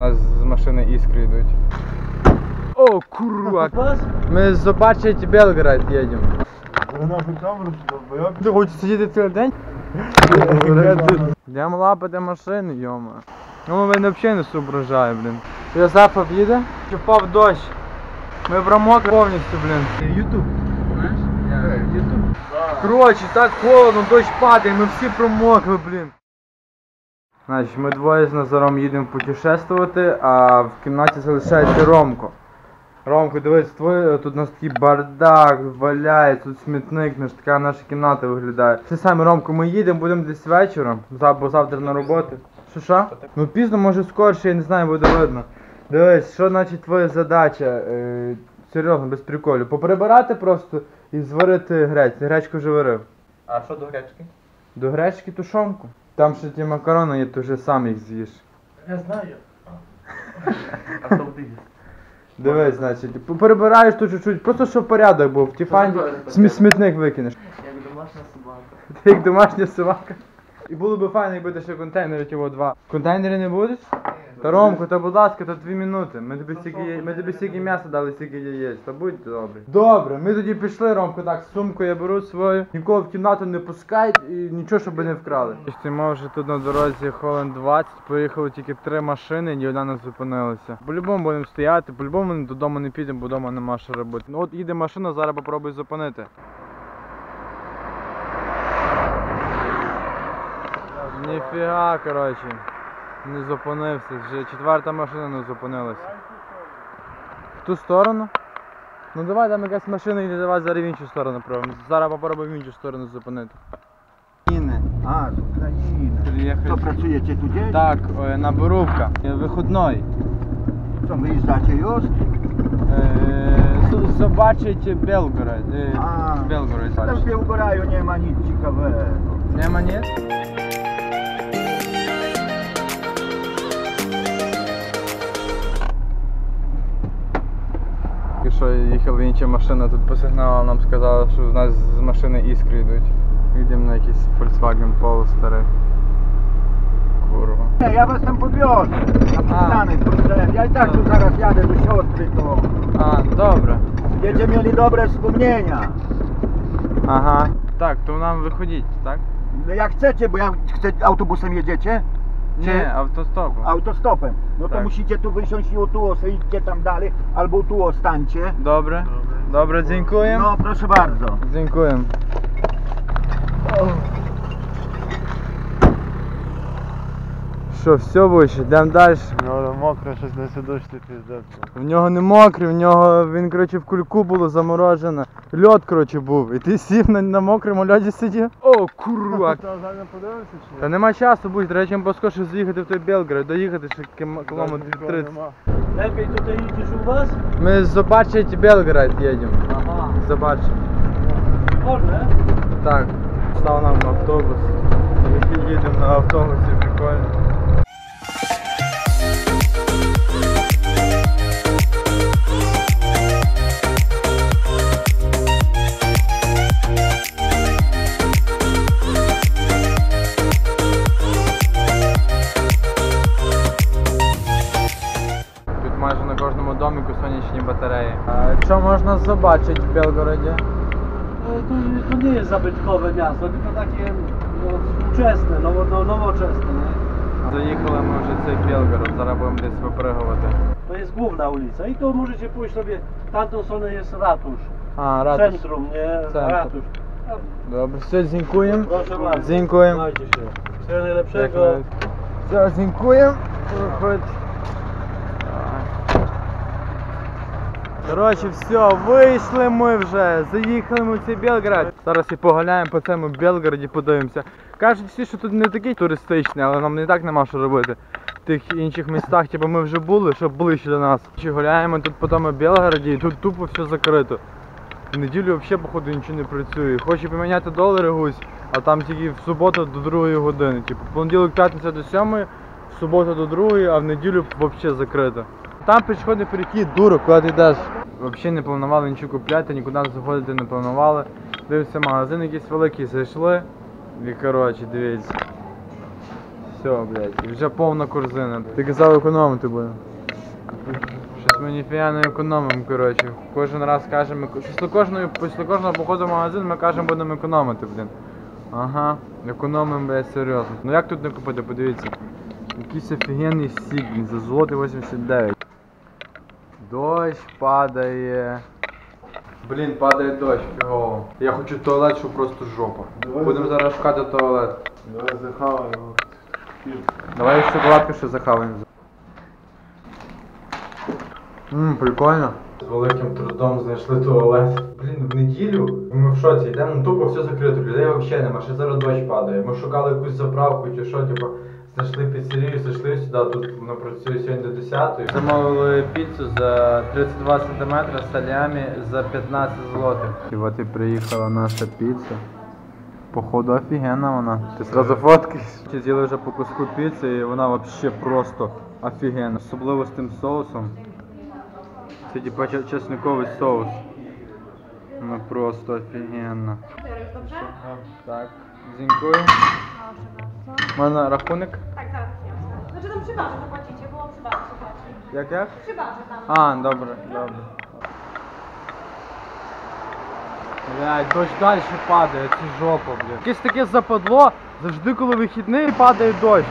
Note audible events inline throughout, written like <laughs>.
У нас з машини іскри йдуть. О, курва! Ми побачить Белград їдемо. Ти хочеш сидіти цілий день? Йдемо лапати машини, йома. Ну він взагалі не соображає, блін. Я запав їде? Чи впав дощ? Ми промокли повністю, блін. Ютуб. Знаєш? Ютуб. Коротше, так холодно, дощ падає, ми всі промокли, блін. Значить, ми двоє з Назаром їдемо путешествувати, а в кімнаті залишається Ромко. Ромко, дивись, твоє, тут у нас такий бардак валяється, тут смітник, ну ж така наша кімната виглядає. Все саме, Ромко, ми їдемо, будемо десь вечором, бо завтра на роботу. Що що? Ну пізно, може скорше, я не знаю, буде видно. Дивись, що значить твоя задача? Е, серйозно, без приколів. Поприбирати просто і зварити грець. Гречку вже варив. А що до гречки? До гречки тушонку. Там ще ті макарони є, ти вже сам їх з'їш. Я знаю. А то ти їш? Дивись, значить, перебираєш тут чуть-чуть, просто щоб порядок був. В тіфані смі- смітник викинеш. Як домашня собака. Ти як домашня собака. І було б файно, якби ти ще контейнери ті два. Контейнери не будеш? Та Ромко, та будь ласка, то дві минути. Ми тобі стільки, яє- ми тобі стільки м'яса дали, стільки яєць. Та будь добре. Добре, ми тоді пішли, Ромко, так, сумку я беру свою. Нікого в кімнату не пускають і нічого, щоб не вкрали. Стоїмо вже тут на дорозі хвилин 20, поїхали тільки три машини, ні одна не зупинилася. По-любому будемо стояти, по-любому додому не підемо, бо вдома нема що робити. Ну от їде машина, зараз попробуй зупинити. Ніфіга, коротше. Не зупинився. Вже четверта машина не зупинилася. В ту сторону? Ну давай там якась машина йде, давай зараз в іншу сторону пробуємо. Зараз попробуємо в іншу сторону зупинити. А, з України. Приїхали. То працюєте тут? є? Так, е, на Борубка. Е, Виходной. Co, wyjeżdżacie już? Е, Собачить Белгород. Е, А. Белгород. Tam w Białgoraju nie ma nic. Нема ні? І що їхала інша машина, тут по сигналу нам сказали, що в нас з машини іскри йдуть. Їдемо на якийсь Volkswagen Polo старий. Kurwa. Nie, ja was tam podwiozę. Na przystanek powiedziałem. Ja i tak tu zaraz jadę do siostry, to А, добре. będziecie mieli dobre wspomnienia. Ага. Так, то нам виходіть, так? No jak chcecie, bo ja chcę, autobusem jedziecie? Ні, автостопом. Autostopem. No to Tak. musicie tu wysiąść i utułos, idźcie tam dalej, albo tu ostańcie. Dobre. Dobre, dziękuję. No proszę bardzo. Dziękuję. Що, все вище, йдемо далі. Ну, мокре, щось не сидиш, ти піздець. В нього не мокрий, в нього він, коротше, в кульку було заморожено. Льод, коротше, був. І ти сів на, на мокрому льоді сидів. О, курва! Та нема часу будь, треба чим поскорше з'їхати в той Белград, доїхати ще кілометрів 30. Lepiej tutaj idziesz u was? Ми побачить Белград їдемо. Aha. Побачить. Wolne? Так, став нам автобус. Їдемо на автобусі, прикольно. що можна побачити в Белгороді? E, To, to nie jest zabytkowe miasto, tylko takie no, współczesne, nowo, no, nowoczesne. Nie? Доїхали ми вже в цей Белгород, зараз будемо десь випригувати. To jest główna ulica i tu możecie pójść sobie, w tamtą stronę jest ratusz, А, ратуш. centrum, nie? Centrum. Ratusz. A, Добре, все, дзінькуємо. Proszę bardzo. Dziękuję. Trzymajcie się. Wszystkiego najlepszego. Все, дзінькуємо. Виходь. Коротше, все, вийшли ми вже, заїхали ми в цей Белград. Зараз і погуляємо по цьому Белграді, подивимося. Кажуть всі, що тут не такий туристичний, але нам не так нема що робити. В тих інших містах, типу ми вже були, щоб ближче до нас. Чи гуляємо тут по тому Белграді і тут тупо все закрито. В неділю взагалі, походу, нічого не працює. Хочу поміняти долари гусь, а там тільки в суботу до 2 години. Типу, понеділок, п'ятниця до 7, в суботу до 2, а в неділю взагалі закрито. Там пішохідний перехід, дура, куди ти йдеш. Взагалі не планували нічого купляти, нікуди заходити не планували. Дивився магазин якийсь великий, зайшли. І коротше, дивіться. все, блядь. Вже повна корзина. Ти казав економити буде. Щось ми ніфіга не економимо, коротше. Кожен раз кажемо, після кожної, після кожного походу в магазин ми кажемо, будемо економити, блін. Ага, економимо, блядь, серйозно. Ну як тут не купити, подивіться. Якийсь офігенний сік, за злотий 89. Дощ падає. Блін, падає дощ, фігово. Я хочу туалет, щоб просто жопа. Давай Будемо за- зараз шукати туалет. Давай захаваємо. Давай шоколадку ще захаваємо. Ммм, прикольно. З великим трудом знайшли туалет. Блін, в неділю ми в шоці йдемо, ну тупо все закрито, людей взагалі нема, ще зараз дощ падає. Ми шукали якусь заправку чи що, типу, знайшли піцерію, зайшли сюди, тут воно працює сьогодні до 10 Замовили піцу за 32 см салямі за 15 злотих. І от і приїхала наша піца. Походу офігенна вона. Ти сразу фоткаєш? З'їли вже по куску піци і вона вообще просто офігенна. Особливо з тим соусом. Це типа чесниковий соус. Ну просто офігенно. Так, дзінькую. Proszę bardzo. У мене рахунок. Tak, zaraz przyniosę. Znaczy tam przy barze zapłacicie, było przy barze zapłacić. Як як? Przy barze tam. А, добре, добре. Блядь, дощ далі падає, це жопа, блядь. Якесь таке западло, завжди коли вихідний падає дощ.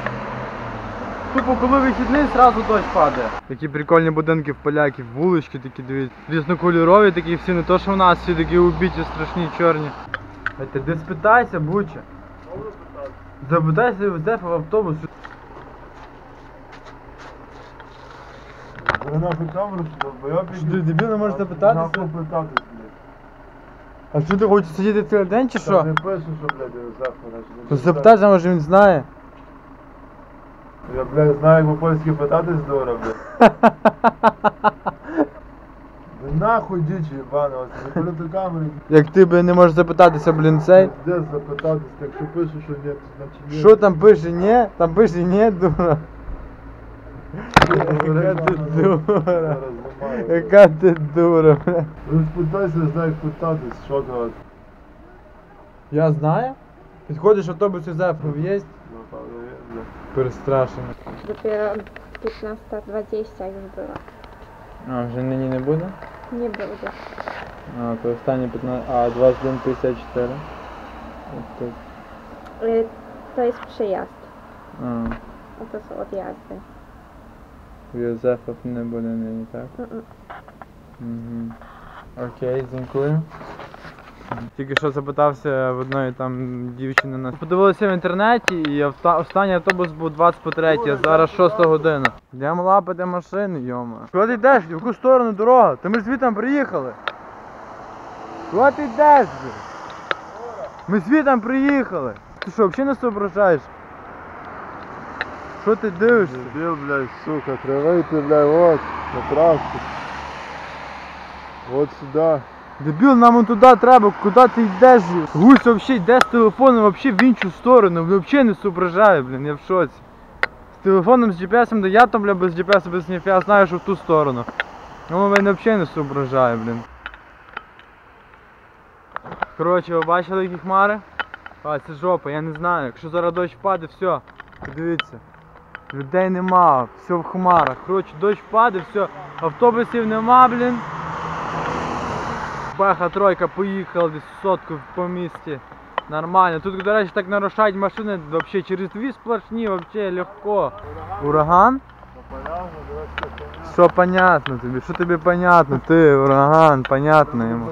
Тупо коли вихідний, зразу дощ падає. Такі прикольні будинки в поляків, вулички такі дивіться. Різнокольорові такі всі, не то що в нас всі такі убиті, страшні, чорні. А ти де спитайся, Буча. Запитайся у Зефа в автобус. Нахуй камеру сюди, бо я Що ти дебіл, не можеш запитатися? Нахуй питатись, блядь. А що ти хочеш сидіти цілий день чи Та що? Не пишу, що, блядь, я завтра. То може він знає. Я, блядь, знаю, як по-польськи питатись добре, блядь. <laughs> Нахуй дичі, єбана, ось закрили до. Як ти би не можеш запитатися, блін, цей. Де запитатись, якщо пишу, що ні, значить ні. Що там пише, ні? Там пише ні, дура. Яка ти дура. Яка ти дура, бля. Ну спитайся, я знаю, як питатись, що казати. Я знаю. Підходиш автобус із Зефров є? Напевно, є, блядь. Перестрашено. Dopiero 15.20 już była. А, вже нині не буде? Не буде. А, то останні 15. А, 21.54. От тут. To jest przyjazd, А, Це odjazdy. у Йозефов не буде нині, так? Угу. Окей, дякую. Тільки що запитався в одної там дівчини на подивилися в інтернеті і авто... останній автобус був 20 по 3, а зараз 6 година. Йдемо лапати машини, йома. Куди ти йдеш? В яку сторону дорога? Та ми ж звідти приїхали. Куди ти йдеш? бля? Ми звідти приїхали. Ти що, взагалі не соображаєш? Що ти дивишся? Дебіл, блядь, сука, треба йти, блядь, от, на трасу. От сюди. Дебіл, нам он туди треба, куди ти йдеш? Гусь взагалі йде з телефоном вообще в іншу сторону, взагалі не соображає, блін, я в шоці. З телефоном, з GPS, да я там, бля, без GPS, без ніфіга знаю, що в ту сторону. Ну, він взагалі не соображає, блін. Коротше, ви бачили які хмари? А, це жопа, я не знаю. Якщо зараз дощ впаде, все, подивіться. Людей нема, все в хмарах. Коротше, дощ впаде, все, автобусів нема, блін. Баха тройка поїхала десь сотку по місті. Нормально. Тут, до речі, так нарушають машини вообще через дві сплошні, вообще легко. Ураган? Що понятно тобі? Що тобі понятно? Ти ураган, понятно йому.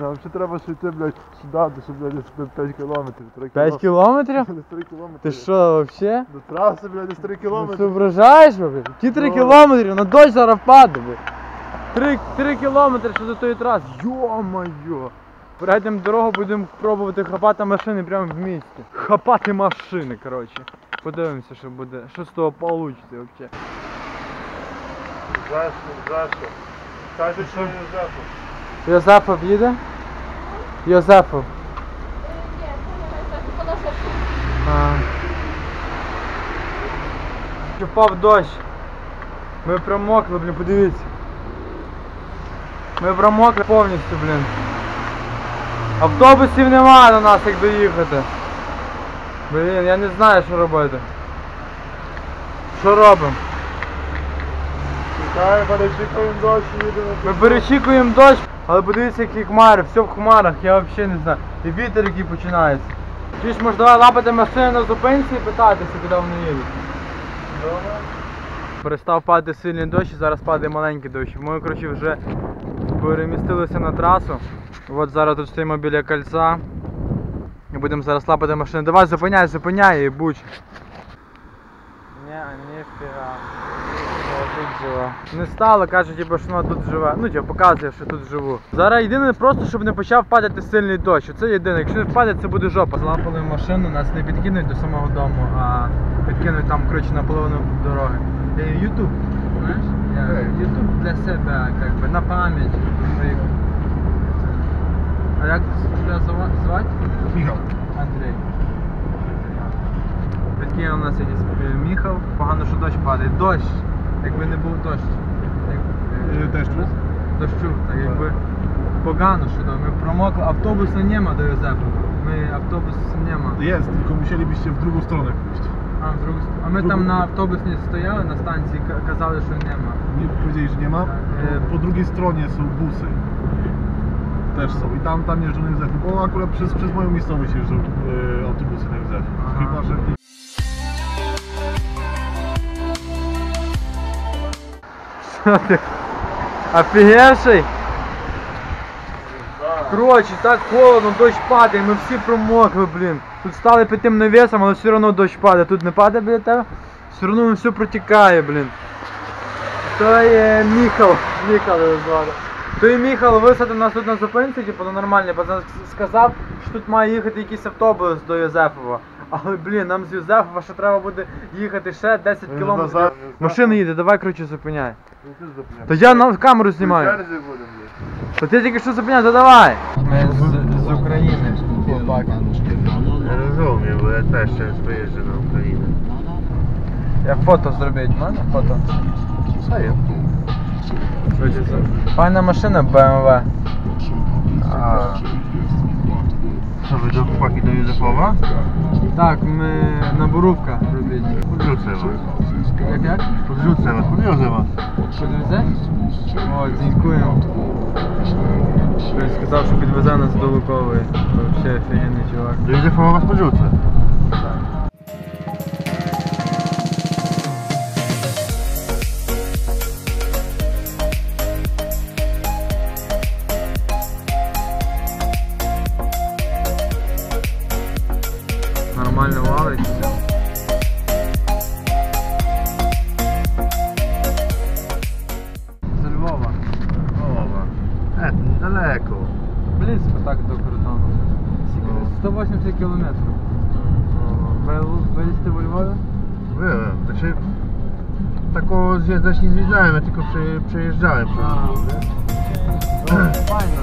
Нам ще треба ще йти, блядь, сюди, то, що, десь 5 кілометрів, 5 кілометрів? Десь 3 кілометри. Ти що, вообще? До траси, блядь, десь 3 Не кілометри. соображаєш, блядь? Ті 3 Ну. кілометри, на дощ зараз впаде, блядь. 3, 3 кілометри ще до тої траси. Йо-моє. Перейдемо дорогу, будемо пробувати хапати машини прямо в місті. Хапати машини, коротше. Подивимося, що буде. Що з того вийде взагалі. За що, за що? Кажуть, що не. Йозефов їде? Йозефов. А. Впав дощ. Ми промокли, блін, подивіться. Ми промокли повністю, блін. Автобусів немає на нас, як доїхати. Блін, я не знаю, що робити. Що робимо? Чекай, перечікуємо дощ їдемо. Ми перечікуємо дощ, але подивіться, які хмари, все в хмарах, я взагалі не знаю. І вітер, який починається. Чи ж може давай лапати машини на зупинці і питатися, куди вони їдуть? Перестав падати сильний дощ зараз падає маленький дощ. Ми, коротше, вже перемістилися на трасу. От зараз тут стоїмо біля кольця. І будемо зараз лапати машини. Давай зупиняй, зупиняй і будь. Ні, ніфіга. тут жива. Не стало, каже, типу, що вона тут живе. Ну, типу, показує, що тут живу. Зараз єдине просто, щоб не почав падати сильний дощ. Це єдине. Якщо не впаде, це буде жопа. Злампали машину, нас не підкинуть до самого дому, а підкинуть там, коротше, на половину дороги. Е, Ютуб, знаєш? Я- Ютуб для себе, как би, на пам'ять. А як тебе зва- звати? Міхал. Андрій. Підкинув нас якийсь е, Міхал. Погано, що дощ падає. Дощ! Якби не був дощ. Як, е, Теж? Дощу, так якби погано, що. Ми промокли, автобуса нема до Józefu. Ми автобус нема. Jest, tylko musielibyście w drugą stronę A my tam na autobus nie stojały na stacji, ka- kazały, że nie ma. Nie, powiedzieli, że nie ma. Tak, no. e, po drugiej stronie są busy. Też są. I tam, tam jeżdżą na Józefu. Bo akurat przez, przez moją miejscowość jeżdżą e, autobusy na Józefu. Chyba, że. <laughs> A pierwszy? Коротше, так холодно, дощ падає, ми всі промокли, блін. Тут стали під тим навісом, але все одно дощ падає. Тут не падає біля тебе? Все одно все протікає, блін. То є Міхал, Міхал його звати. Той Міхал висадив нас тут на зупинці, типу, ну нормально, бо сказав, що тут має їхати якийсь автобус до Йозефова. Але блін, нам з Йозефова ще треба буде їхати ще 10 кілометрів. Машина їде, давай коротше зупиняй. Та я на камеру знімаю. Та ти тільки що зупиняй, то давай. Ми з, з України, хлопаки. Я розумію, бо я теж часто їжджу на Україну. Я фото зробити, можна фото? А я. Файна машина BMW. А. Що ви до chłopaki do Józefowa? Так, ми на Борубка робити. Podrzucę was. Як як? Podrzucę was, podwiozę was. Підвезе? О, дякуємо. Він сказав, що підвезе нас до Лукової. Взагалі офігенний чувак. Do Józefowa was podrzucę. Нормально валить. 83 km. Byliście w Lwowie? Byłem, znaczy taką zjeżdżać nie zwiedziałem, tylko przejeżdżałem przez Lwów. Fajne,